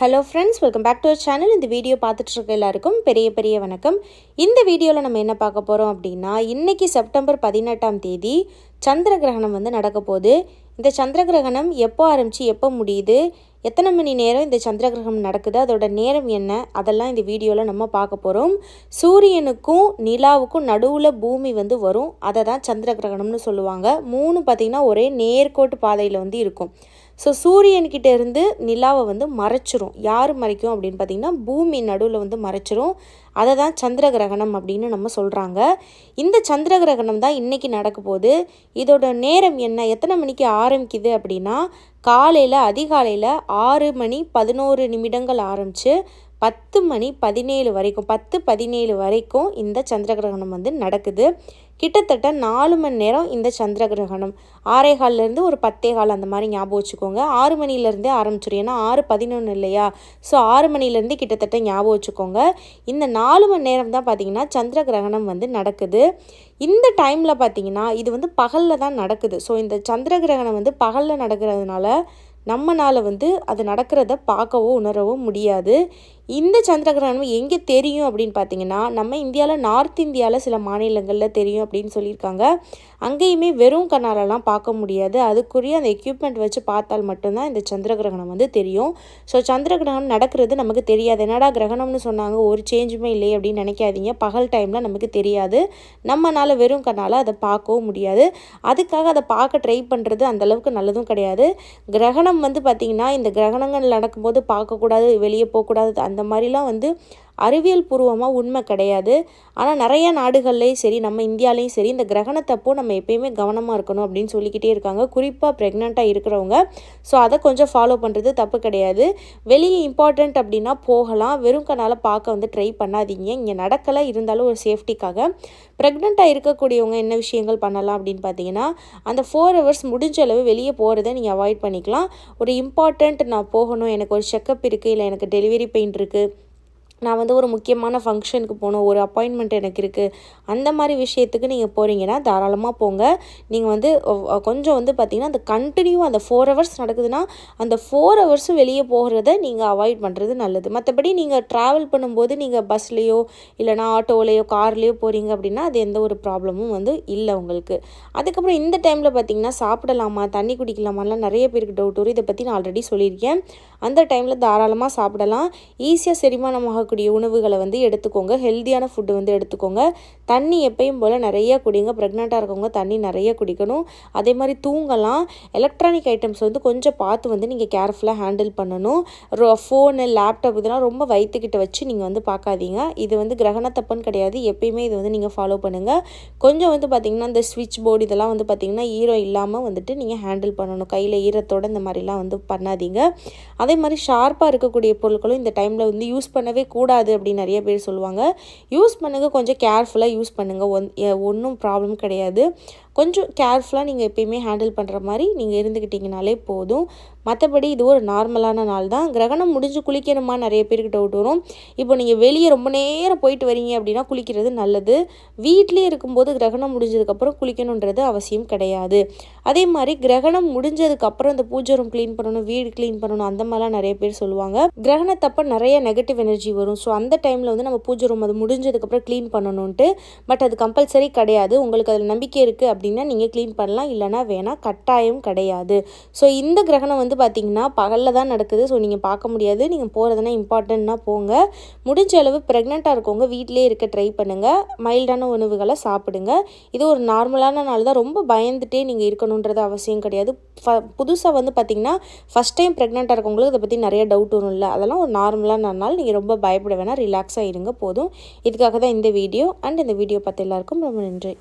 Hello friends welcome back to our channel இந்த video பார்த்துட்ருக்க எல்லாருக்கும் பெரிய பெரிய வணக்கம். இந்த வீடியோவில் நம்ம என்ன பார்க்க போகிறோம் அப்படின்னா இன்றைக்கி செப்டம்பர் பதினெட்டாம் தேதி சந்திர கிரகணம் வந்து நடக்க போகுது. இந்த சந்திர கிரகணம் எப்போ ஆரம்பித்து எப்போ முடியுது எத்தனை மணி நேரம் இந்த சந்திர கிரகணம் நடக்குது அதோட நேரம் என்ன அதெல்லாம் இந்த வீடியோவில் நம்ம பார்க்க போகிறோம் சூரியனுக்கும் நிலாவுக்கும் நடுவில் பூமி வந்து வரும். அதை தான் சந்திர கிரகணம்னு சொல்லுவாங்க. மூணு பார்த்திங்கன்னா ஒரே நேர்கோட்டு பாதையில் வந்து இருக்கும். ஸோ சூரியன்கிட்ட இருந்து நிலாவை வந்து மறைச்சிரும். யார் மறைக்கும் அப்படின்னு பார்த்தீங்கன்னா பூமி நடுவில் வந்து மறைச்சிரும். அதை தான் சந்திர கிரகணம் அப்படின்னு நம்ம சொல்கிறாங்க இந்த சந்திர கிரகணம் தான் இன்றைக்கி நடக்க போகுது. இதோட நேரம் என்ன? எத்தனை மணிக்கு ஆரம்பிக்குது அப்படின்னா காலையில் அதிகாலையில் ஆறு மணி பதினோரு நிமிடங்கள் ஆரம்பித்து பத்து மணி பதினேழு வரைக்கும் பத்து பதினேழு வரைக்கும் இந்த சந்திர கிரகணம் வந்து நடக்குது. கிட்டத்தட்ட நாலு மணி நேரம் இந்த சந்திர கிரகணம். ஆறே கால்லேருந்து ஒரு பத்தே கால் அந்த மாதிரி ஞாபகம் வச்சுக்கோங்க. ஆறு மணிலேருந்தே ஆரம்பிச்சிடும் ஏன்னா ஆறு பதினொன்று இல்லையா? ஸோ ஆறு மணிலேருந்து கிட்டத்தட்ட ஞாபகம் வச்சுக்கோங்க. இந்த நாலு மணி நேரம் தான் பார்த்திங்கன்னா சந்திர கிரகணம் வந்து நடக்குது. இந்த டைமில் பார்த்திங்கன்னா இது வந்து பகலில் தான் நடக்குது. ஸோ இந்த சந்திர கிரகணம் வந்து பகலில் நடக்கிறதுனால நம்மனால் வந்து அது நடக்கிறத பார்க்கவோ உணரவோ முடியாது. இந்த சந்திர கிரகணம் எங்கே தெரியும் அப்படின்னு பார்த்தீங்கன்னா நம்ம இந்தியாவில் நார்த் இந்தியாவில் சில மாநிலங்களில் தெரியும் அப்படின்னு சொல்லியிருக்காங்க. அங்கேயுமே வெறும் கண்ணாலெல்லாம் பார்க்க முடியாது. அதுக்குரிய அந்த எக்யூப்மெண்ட் வச்சு பார்த்தால் மட்டும்தான் இந்த சந்திர கிரகணம் வந்து தெரியும். ஸோ சந்திர கிரகணம் நடக்கிறது நமக்கு தெரியாது. என்னடா கிரகணம்னு சொன்னாங்க ஒரு சேஞ்சுமே இல்லை அப்படின்னு நினைக்காதீங்க. பகல் டைமில் நமக்கு தெரியாது. நம்மளால் வெறும் கண்ணால் அதை பார்க்கவும் முடியாது. அதுக்காக அதை பார்க்க ட்ரை பண்ணுறது அந்தளவுக்கு நல்லதும் கிடையாது. கிரகணம் வந்து பார்த்திங்கன்னா இந்த கிரகணங்கள் நடக்கும்போது பார்க்கக்கூடாது வெளியே போகக்கூடாது அந்த அந்த மாதிரிலாம் வந்து அறிவியல் பூர்வமாக உண்மை கிடையாது. ஆனால் நிறைய நாடுகள்லேயும் சரி நம்ம இந்தியாலேயும் சரி இந்த கிரகணத்தப்போ நம்ம எப்பயுமே கவனமாக இருக்கணும் அப்படின்னு சொல்லிக்கிட்டே இருக்காங்க. குறிப்பாக ப்ரெக்னெண்ட்டாக இருக்கிறவங்க. ஸோ அதை கொஞ்சம் ஃபாலோ பண்ணுறது தப்பு கிடையாது. வெளியே இம்பார்ட்டண்ட் அப்படின்னா போகலாம். வெறும் கண்ணால் பார்க்க வந்து ட்ரை பண்ணாதீங்க. இங்கே நடக்கலை. இருந்தாலும் ஒரு சேஃப்டிக்காக ப்ரெக்னெண்ட்டாக இருக்கக்கூடியவங்க என்ன விஷயங்கள் பண்ணலாம் அப்படின்னு பார்த்தீங்கன்னா அந்த ஃபோர் ஹவர்ஸ் முடிஞ்ச அளவு வெளியே போகிறத நீங்கள் அவாய்ட் பண்ணிக்கலாம். ஒரு இம்பார்ட்டண்ட் நான் போகணும். எனக்கு ஒரு செக்கப் இருக்குது இல்லை எனக்கு டெலிவரி பெயின் இருக்குது நான் வந்து ஒரு முக்கியமான ஃபங்க்ஷனுக்கு போகணும் ஒரு அப்பாயின்மெண்ட் எனக்கு இருக்குது அந்த மாதிரி விஷயத்துக்கு நீங்கள் போகிறீங்கன்னா தாராளமாக போங்க. நீங்கள் வந்து கொஞ்சம் வந்து பார்த்திங்கன்னா அந்த கண்டினியூ அந்த ஃபோர் ஹவர்ஸ் நடக்குதுன்னா அந்த ஃபோர் ஹவர்ஸும் வெளியே போகிறத நீங்கள் அவாய்ட் பண்ணுறது நல்லது. மற்றபடி நீங்கள் ட்ராவல் பண்ணும்போது நீங்கள் பஸ்லேயோ இல்லைனா ஆட்டோவிலையோ கார்லேயோ போகிறீங்க அப்படின்னா அது எந்த ஒரு ப்ராப்ளமும் வந்து இல்லை உங்களுக்கு. அதுக்கப்புறம் இந்த டைமில் பார்த்திங்கன்னா சாப்பிடலாமா தண்ணி குடிக்கலாமாலாம் நிறைய பேருக்கு டவுட் வரும் இதை பற்றி நான் ஆல்ரெடி சொல்லியிருக்கேன். அந்த டைமில் தாராளமாக சாப்பிடலாம். ஈஸியாக செரிமானமாக இருக்கக்கூடிய உணவுகளை வந்து எடுத்துக்கோங்க. ஹெல்த்தியான ஃபுட்டு வந்து எடுத்துக்கோங்க. தண்ணி எப்பயும் போல் நிறைய குடிங்க. ப்ரெக்னெண்ட்டாக இருக்கவங்க தண்ணி நிறைய குடிக்கணும். அதே மாதிரி தூங்கலாம். எலக்ட்ரானிக் ஐட்டம்ஸ் வந்து கொஞ்சம் பார்த்து வந்து நீங்கள் கேர்ஃபுல்லாக ஹேண்டில் பண்ணணும். ஃபோனு லேப்டாப் இதெல்லாம் ரொம்ப வயிற்றுக்கிட்ட வச்சு நீங்கள் வந்து பார்க்காதீங்க. இது வந்து கிரகணத்தப்பன்னு கிடையாது. எப்பயுமே இது வந்து நீங்கள் ஃபாலோ பண்ணுங்கள் கொஞ்சம் வந்து பார்த்திங்கன்னா இந்த ஸ்விட்ச் போர்டு இதெல்லாம் வந்து பார்த்திங்கன்னா ஈரம் இல்லாமல் வந்துட்டு நீங்கள் ஹேண்டில் பண்ணணும். கையில் ஈரத்தோடு இந்த மாதிரிலாம் வந்து பண்ணாதீங்க. அதே மாதிரி ஷார்ப்பாக இருக்கக்கூடிய பொருட்களும் இந்த டைமில் வந்து யூஸ் பண்ணவே கூடாது அப்படின்னு நிறைய பேர் சொல்லுவாங்க. யூஸ் பண்ணுங்கள் கொஞ்சம் கேர்ஃபுல்லாக யூஸ் பண்ணுங்கள் ஒன் ஒன்றும் ப்ராப்ளம் கிடையாது. கொஞ்சம் கேர்ஃபுல்லாக நீங்கள் எப்பயுமே ஹேண்டில் பண்ணுற மாதிரி நீங்கள் இருந்துக்கிட்டிங்கனாலே போதும். மற்றபடி இது ஒரு நார்மலான நாள் தான். கிரகணம் முடிஞ்சு குளிக்கணுமா நிறைய பேர்கிட்ட டவுட் வரும். இப்போ நீங்கள் வெளியே ரொம்ப நேரம் போயிட்டு வரீங்க அப்படின்னா குளிக்கிறது நல்லது. வீட்லேயே இருக்கும்போது கிரகணம் முடிஞ்சதுக்கப்புறம் குளிக்கணுன்றது அவசியம் கிடையாது. அதே மாதிரி கிரகணம் முடிஞ்சதுக்கப்புறம் இந்த பூஜை ரூம் க்ளீன் பண்ணணும் வீடு க்ளீன் பண்ணணும் அந்த மாதிரிலாம் நிறைய பேர் சொல்லுவாங்க. கிரகணத்தப்போ நிறைய நெகட்டிவ் எனர்ஜி வரும். ஸோ அந்த டைமில் வந்து நம்ம பூஜை ரூம் அது முடிஞ்சதுக்கப்புறம் க்ளீன் பண்ணணுன்ட்டு பட் அது கம்பல்சரி கிடையாது. உங்களுக்கு அதில் நம்பிக்கை இருக்குது அப்படின்னா நீங்கள் க்ளீன் பண்ணலாம் இல்லைனா வேணால் கட்டாயம் கிடையாது. ஸோ இந்த கிரகணம் வந்து பார்த்திங்கன்னா பகலில் தான் நடக்குது. ஸோ நீங்கள் பார்க்க முடியாது. நீங்கள் போகிறதுனா இம்பார்ட்டன்ட்னா போங்க. முடிஞ்ச அளவு ப்ரெக்னெண்ட்டாக இருக்கவங்க வீட்டிலே இருக்க ட்ரை பண்ணுங்கள் மைல்டான உணவுகளை சாப்பிடுங்க. இது ஒரு நார்மலான நாள் தான். ரொம்ப பயந்துட்டே நீங்கள் இருக்கணுன்றது அவசியம் கிடையாது. ஃப புதுசாக வந்து பார்த்திங்கன்னா ஃபஸ்ட் டைம் ப்ரெக்னெண்ட்டாக இருக்கவங்களுக்கு இதை பற்றி நிறைய டவுட் வரும் இல்லை. அதெல்லாம் ஒரு நார்மலான நாள். நீங்கள் ரொம்ப பயப்பட வேணாம். ரிலாக்ஸாக இருங்க. போதும். இதுக்காக தான் இந்த வீடியோ அண்ட் இந்த வீடியோ பார்த்து எல்லாருக்கும் ரொம்ப நன்றி.